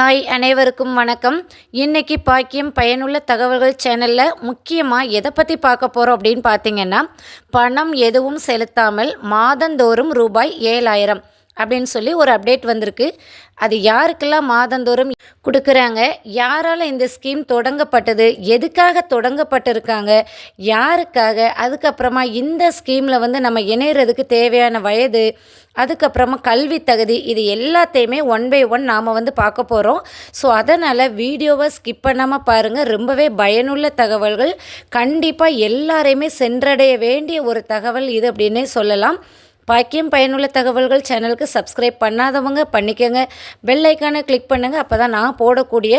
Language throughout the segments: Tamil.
ஹாய் அனைவருக்கும் வணக்கம். இன்னைக்கு பாக்கியம் பயனுள்ள தகவல்கள் சேனலில் முக்கியமாக எதை பற்றி பார்க்க போகிறோம் அப்படின்னு பார்த்தீங்கன்னா பணம் எதுவும் செலுத்தாமல் மாதந்தோறும் ரூபாய் ஏழாயிரம். அப்படின்னு சொல்லி ஒரு அப்டேட் வந்திருக்கு. அது யாருக்கெல்லாம் மாதந்தோறும் கொடுக்குறாங்க யாரால் இந்த ஸ்கீம் தொடங்கப்பட்டது எதுக்காக தொடங்கப்பட்டிருக்காங்க யாருக்காக அதுக்கப்புறமா இந்த ஸ்கீமில் வந்து நம்ம இணையறதுக்கு தேவையான வயது அதுக்கப்புறமா கல்வி தகுதி இது எல்லாத்தையுமே ஒன் பை ஒன் நாம் வந்து பார்க்க போகிறோம் ஸோ அதனால் வீடியோவை ஸ்கிப் பண்ணாமல் பாருங்கள் ரொம்பவே பயனுள்ள தகவல்கள். கண்டிப்பாக எல்லாரையுமே சென்றடைய வேண்டிய ஒரு தகவல் இது அப்படின்னே சொல்லலாம். பாக்கியம் பயனுள்ள தகவல்கள் சேனலுக்கு சப்ஸ்கிரைப் பண்ணாதவங்க பண்ணிக்கோங்க. பெல் ஐக்கானை கிளிக் பண்ணுங்கள் அப்போ தான் நான் போடக்கூடிய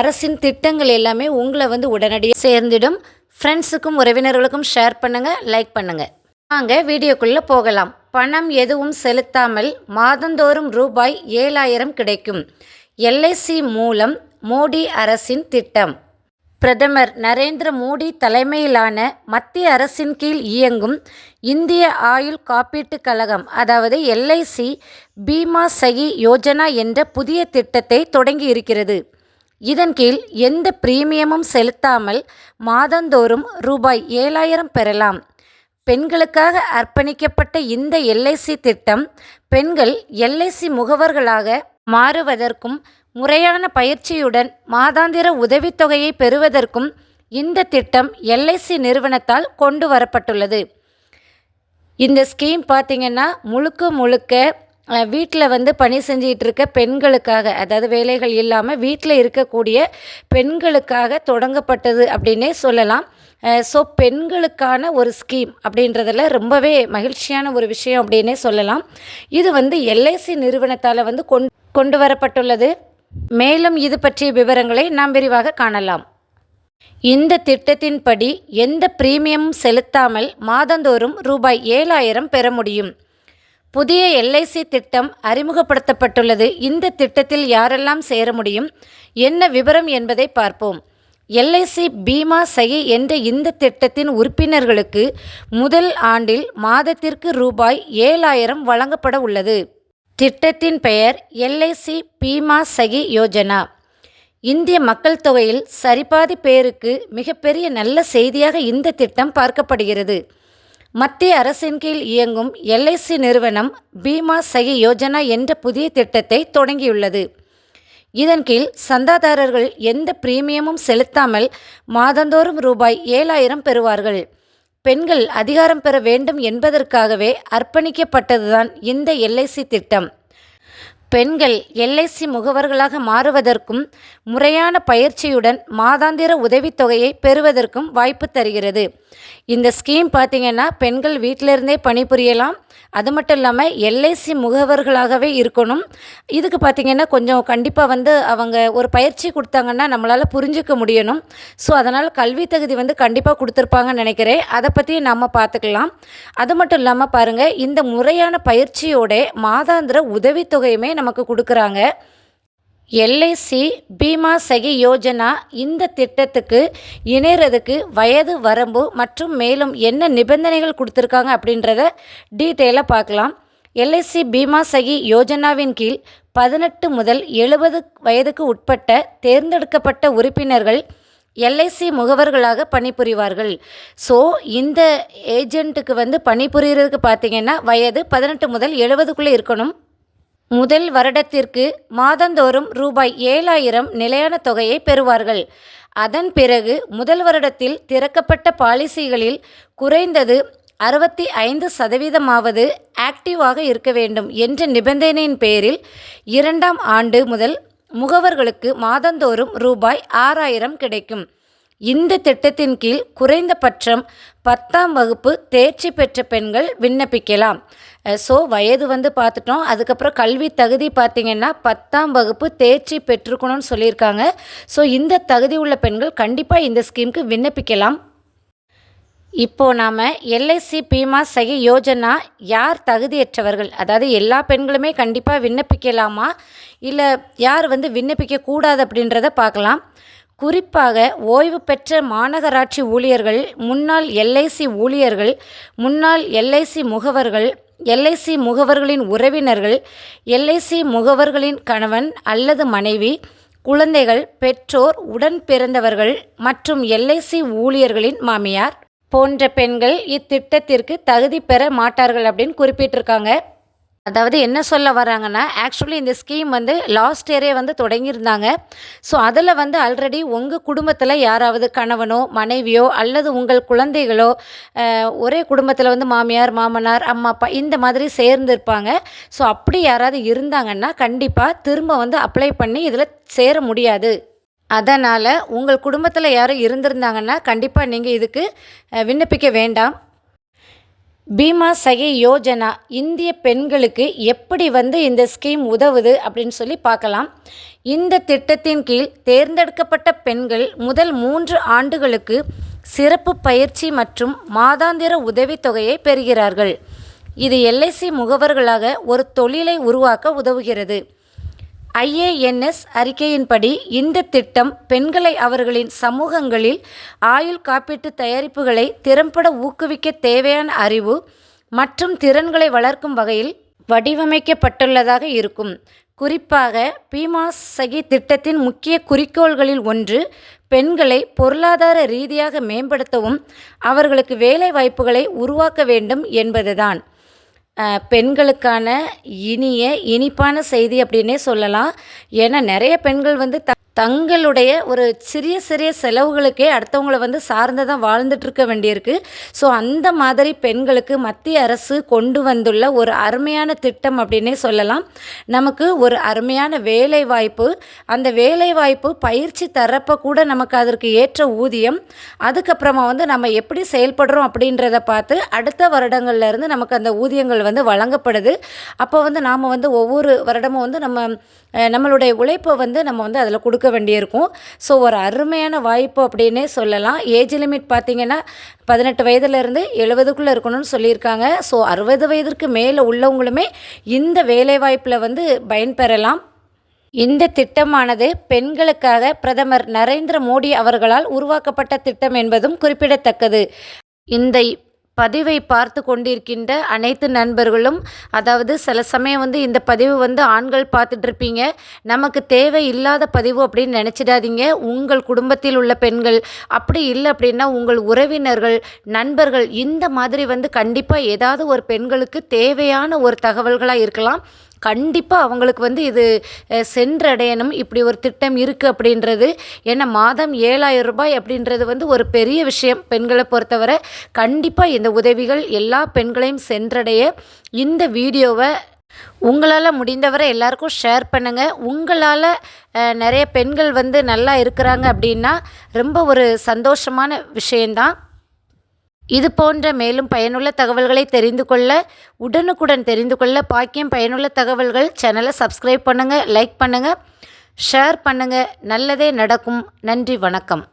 அரசின் திட்டங்கள் எல்லாமே உங்களை வந்து உடனடியாக சேர்ந்திடும். ஃப்ரெண்ட்ஸுக்கும் உறவினர்களுக்கும் ஷேர் பண்ணுங்கள் லைக் பண்ணுங்கள் வாங்க வீடியோக்குள்ளே போகலாம். பணம் எதுவும் செலுத்தாமல் மாதந்தோறும் ரூபாய் ஏழாயிரம் கிடைக்கும். எல்ஐசி மூலம் மோடி அரசின் திட்டம். பிரதமர் நரேந்திர மோடி தலைமையிலான மத்திய அரசின் கீழ் இயங்கும் இந்திய ஆயுள் காப்பீட்டுக் கழகம் அதாவது எல்ஐசி பீமா சகி யோஜனா என்ற புதிய திட்டத்தை தொடங்கி இருக்கிறது. இதன் கீழ் எந்த பிரீமியமும் செலுத்தாமல் மாதந்தோறும் ரூபாய் ஏழாயிரம் பெறலாம். பெண்களுக்காக அர்ப்பணிக்கப்பட்ட இந்த எல்ஐசி திட்டம் பெண்கள் எல்ஐசி முகவர்களாக மாறுவதற்கும் முறையான பயிற்சியுடன் மாதாந்திர உதவித்தொகையை பெறுவதற்கும் இந்த திட்டம் எல்ஐசி நிறுவனத்தால் கொண்டு வரப்பட்டுள்ளது. இந்த ஸ்கீம் பார்த்திங்கன்னா முழுக்க முழுக்க வீட்டில் வந்து பணி செஞ்சிகிட்டு இருக்க பெண்களுக்காக அதாவது வேலைகள் இல்லாமல் வீட்டில் இருக்கக்கூடிய பெண்களுக்காக தொடங்கப்பட்டது அப்படின்னே சொல்லலாம். ஸோ பெண்களுக்கான ஒரு ஸ்கீம் அப்படின்றதில் ரொம்பவே மகிழ்ச்சியான ஒரு விஷயம் அப்படின்னே சொல்லலாம். இது வந்து எல்ஐசி நிறுவனத்தால் வந்து கொண் கொண்டு வரப்பட்டுள்ளது. மேலும் இது பற்றிய விவரங்களை நாம் விரிவாக காணலாம். இந்த திட்டத்தின்படி எந்த பிரீமியமும் செலுத்தாமல் மாதந்தோறும் ரூபாய் ஏழாயிரம் பெற முடியும். புதிய எல்ஐசி திட்டம் அறிமுகப்படுத்தப்பட்டுள்ளது. இந்த திட்டத்தில் யாரெல்லாம் சேர முடியும்? என்ன விவரம் என்பதை பார்ப்போம். எல்ஐசி பீமா செய என்ற இந்த திட்டத்தின் உறுப்பினர்களுக்கு முதல் ஆண்டில் மாதத்திற்கு ரூபாய் ஏழாயிரம் வழங்கப்பட உள்ளது. திட்டத்தின் பெயர் எல்ஐசி பீமா சகி யோஜனா. இந்திய மக்கள் தொகையில் சரிபாதி பேருக்கு மிகப்பெரிய நல்ல செய்தியாக இந்த திட்டம் பார்க்கப்படுகிறது. மத்திய அரசின் கீழ் இயங்கும் எல்ஐசி நிறுவனம் பீமா சகி யோஜனா என்ற புதிய திட்டத்தை தொடங்கியுள்ளது. இதன் கீழ் சந்தாதாரர்கள் எந்த பிரீமியமும் செலுத்தாமல் மாதந்தோறும் ரூபாய் ஏழாயிரம் பெறுவார்கள். பெண்கள் அதிகாரம் பெற வேண்டும் என்பதற்காகவே அர்ப்பணிக்கப்பட்டதுதான் இந்த எல்ஐசி திட்டம். பெண்கள் எல்ஐசி முகவர்களாக மாறுவதற்கும் முறையான பயிற்சியுடன் மாதாந்திர உதவித்தொகையை பெறுவதற்கும் வாய்ப்பு தருகிறது. இந்த ஸ்கீம் பார்த்திங்கன்னா பெண்கள் வீட்டிலிருந்தே பணிபுரியலாம். அது மட்டும் இல்லாமல் எல்ஐசி முகவர்களாகவே இருக்கணும். இதுக்கு பார்த்திங்கன்னா கொஞ்சம் கண்டிப்பாக வந்து அவங்க ஒரு பயிற்சி கொடுத்தாங்கன்னா நம்மளால் புரிஞ்சிக்க முடியணும். ஸோ அதனால் கல்வி தகுதி வந்து கண்டிப்பாக கொடுத்துருப்பாங்கன்னு நினைக்கிறேன். அதை பற்றி நம்ம பார்த்துக்கலாம். அது மட்டும் இல்லாமல் பாருங்கள் இந்த முறையான பயிற்சியோட மாதாந்திர உதவித்தொகையுமே நமக்கு கொடுக்குறாங்க. எல்ஐசி பீமா சகி யோஜனா இந்த திட்டத்துக்கு இணைறதுக்கு வயது வரம்பு மற்றும் மேலும் என்ன நிபந்தனைகள் கொடுத்துருக்காங்க அப்படின்றத டீட்டெயிலாக பார்க்கலாம். எல்ஐசி பீமா சகி யோஜனாவின் கீழ் பதினெட்டு முதல் எழுபது வயதுக்கு உட்பட்ட தேர்ந்தெடுக்கப்பட்ட உறுப்பினர்கள் எல்ஐசி முகவர்களாக பணிபுரிவார்கள். ஸோ இந்த ஏஜெண்ட்டுக்கு வந்து பணிபுரியறதுக்கு பார்த்திங்கன்னா வயது பதினெட்டு முதல் எழுபதுக்குள்ளே இருக்கணும். முதல் வருடத்திற்கு மாதந்தோறும் ரூபாய் ஏழாயிரம் நிலையான தொகையை பெறுவார்கள். அதன் பிறகு முதல் வருடத்தில் திறக்கப்பட்ட பாலிசிகளில் குறைந்தது அறுபத்தி ஐந்து சதவீதமாவது ஆக்டிவாக இருக்க வேண்டும் என்ற நிபந்தனையின் பேரில் இரண்டாம் ஆண்டு முதல் முகவர்களுக்கு மாதந்தோறும் ரூபாய் ஆறாயிரம் கிடைக்கும். இந்த திட்டத்தின் கீழ் குறைந்தபட்சம் பத்தாம் வகுப்பு தேர்ச்சி பெற்ற பெண்கள் விண்ணப்பிக்கலாம். ஸோ வயது வந்து பார்த்துட்டோம். அதுக்கப்புறம் கல்வி தகுதி பார்த்திங்கன்னா பத்தாம் வகுப்பு தேர்ச்சி பெற்றுக்கணும்னு சொல்லியிருக்காங்க. ஸோ இந்த தகுதி உள்ள பெண்கள் கண்டிப்பாக இந்த ஸ்கீமுக்கு விண்ணப்பிக்கலாம். இப்போது நாம் எல்ஐசி பீமா சகி யோஜனா யார் தகுதியற்றவர்கள்? அதாவது எல்லா பெண்களுமே கண்டிப்பாக விண்ணப்பிக்கலாமா? இல்லை யார் வந்து விண்ணப்பிக்கக்கூடாது அப்படின்றத பார்க்கலாம். குறிப்பாக ஓய்வு பெற்ற மாநகராட்சி ஊழியர்கள் முன்னாள் எல்ஐசி ஊழியர்கள் முன்னாள் எல்ஐசி முகவர்கள் எல்ஐசி முகவர்களின் உறவினர்கள் எல்ஐசி முகவர்களின் கணவன் அல்லது மனைவி குழந்தைகள் பெற்றோர் உடன் பிறந்தவர்கள் மற்றும் எல்ஐசி ஊழியர்களின் மாமியார் போன்ற பெண்கள் இத்திட்டத்திற்கு தகுதி பெற மாட்டார்கள் அப்படின்னு குறிப்பிட்டிருக்காங்க. அதாவது என்ன சொல்ல வராங்கன்னா ஆக்சுவலி இந்த ஸ்கீம் வந்து லாஸ்ட் இயரே வந்து தொடங்கியிருந்தாங்க. ஸோ அதில் வந்து ஆல்ரெடி உங்கள் குடும்பத்தில் யாராவது கணவனோ மனைவியோ அல்லது உங்கள் குழந்தைகளோ ஒரே குடும்பத்தில் வந்து மாமியார் மாமனார் அம்மா அப்பா இந்த மாதிரி சேர்ந்துருப்பாங்க. ஸோ அப்படி யாராவது இருந்தாங்கன்னா கண்டிப்பாக திரும்ப வந்து அப்ளை பண்ணி இதில் சேர முடியாது. அதனால் உங்கள் குடும்பத்தில் யாரும் இருந்திருந்தாங்கன்னா கண்டிப்பாக நீங்கள் இதுக்கு விண்ணப்பிக்க வேண்டாம். பீமா சகி யோஜனா இந்திய பெண்களுக்கு எப்படி வந்து இந்த ஸ்கீம் உதவுது அப்படின்னு சொல்லி பார்க்கலாம். இந்த திட்டத்தின் கீழ் தேர்ந்தெடுக்கப்பட்ட பெண்கள் முதல் மூன்று ஆண்டுகளுக்கு சிறப்பு பயிற்சி மற்றும் மாதாந்திர உதவித்தொகையை பெறுகிறார்கள். இது எல்ஐசி முகவர்களாக ஒரு தொழிலை உருவாக்க உதவுகிறது. ஐஏஎன்எஸ் அறிக்கையின்படி இந்த திட்டம் பெண்களை அவர்களின் சமூகங்களில் ஆயுள் காப்பீட்டு தயாரிப்புகளை திறம்பட ஊக்குவிக்க தேவையான அறிவு மற்றும் திறன்களை வளர்க்கும் வகையில் வடிவமைக்கப்பட்டுள்ளதாக இருக்கும். குறிப்பாக பீமா சகி திட்டத்தின் முக்கிய குறிக்கோள்களில் ஒன்று பெண்களை பொருளாதார ரீதியாக மேம்படுத்தவும் அவர்களுக்கு வேலை வாய்ப்புகளை உருவாக்க வேண்டும் என்பதுதான். பெண்களுக்கான இனிய இனிப்பான செய்தி அப்படின்னே சொல்லலாம். ஏன்னா நிறைய பெண்கள் வந்து த தங்களுடைய ஒரு சிறிய சிறிய செலவுகளுக்கே அடுத்தவங்கள வந்து சார்ந்து தான் வாழ்ந்துட்டுருக்க வேண்டியிருக்கு. ஸோ அந்த மாதிரி பெண்களுக்கு மத்திய அரசு கொண்டு வந்துள்ள ஒரு அருமையான திட்டம் அப்படின்னே சொல்லலாம். நமக்கு ஒரு அருமையான வேலை வாய்ப்பு அந்த வேலை வாய்ப்பு பயிற்சி தரப்ப கூட நமக்கு அதற்கு ஏற்ற ஊதியம். அதுக்கப்புறமா வந்து நம்ம எப்படி செயல்படுறோம் அப்படின்றத பார்த்து அடுத்த வருடங்கள்ல இருந்து நமக்கு அந்த ஊதியங்கள் வந்து வழங்கப்படுது. அப்போ வந்து நாம் வந்து ஒவ்வொரு வருடமும் வந்து நம்ம நம்மளுடைய உழைப்பை வந்து நம்ம வந்து அதில் கொடுக்க வேண்டியிருக்கும். ஸோ ஒரு அருமையான வாய்ப்பு அப்படின்னே சொல்லலாம். ஏஜ் லிமிட் பார்த்திங்கன்னா பதினெட்டு வயதுலேருந்து எழுபதுக்குள்ளே இருக்கணும்னு சொல்லியிருக்காங்க. ஸோ அறுபது வயதிற்கு மேலே உள்ளவங்களுமே இந்த வேலைவாய்ப்பில் வந்து பயன்பெறலாம். இந்த திட்டமானது பெண்களுக்காக பிரதமர் நரேந்திர மோடி அவர்களால் உருவாக்கப்பட்ட திட்டம் என்பதும் குறிப்பிடத்தக்கது. இந்த பதிவை பார்த்து கொண்டிருக்கின்ற அனைத்து நண்பர்களும் அதாவது சில சமயம் வந்து இந்த பதிவு வந்து ஆண்கள் பார்த்துட்டு இருப்பீங்க. நமக்கு தேவை இல்லாத பதிவு அப்படின்னு நினச்சிடாதீங்க. உங்கள் குடும்பத்தில் உள்ள பெண்கள் அப்படி இல்லை அப்படின்னா உங்கள் உறவினர்கள் நண்பர்கள் இந்த மாதிரி வந்து கண்டிப்பாக ஏதாவது ஒரு பெண்களுக்கு தேவையான ஒரு தகவல்களாக இருக்கலாம். கண்டிப்பாக அவங்களுக்கு வந்து இது சென்றடையணும். இப்படி ஒரு திட்டம் இருக்குது அப்படின்றது. ஏன்னா மாதம் ஏழாயிரம் ரூபாய் அப்படின்றது வந்து ஒரு பெரிய விஷயம். பெண்களை பொறுத்தவரை கண்டிப்பாக இந்த உதவிகள் எல்லா பெண்களையும் சென்றடைய இந்த வீடியோவை உங்களால் முடிந்தவரை எல்லாருக்கும் ஷேர் பண்ணுங்கள் உங்களால் நிறைய பெண்கள் வந்து நல்லா இருக்கிறாங்க அப்படின்னா ரொம்ப ஒரு சந்தோஷமான விஷயந்தான் இது போன்ற மேலும் பயனுள்ள தகவல்களை தெரிந்து கொள்ள உடனுக்குடன் தெரிந்து கொள்ள பாக்கியம் பயனுள்ள தகவல்கள் சேனலை சப்ஸ்கிரைப் பண்ணுங்கள் லைக் பண்ணுங்கள் ஷேர் பண்ணுங்கள் நல்லதே நடக்கும். நன்றி வணக்கம்.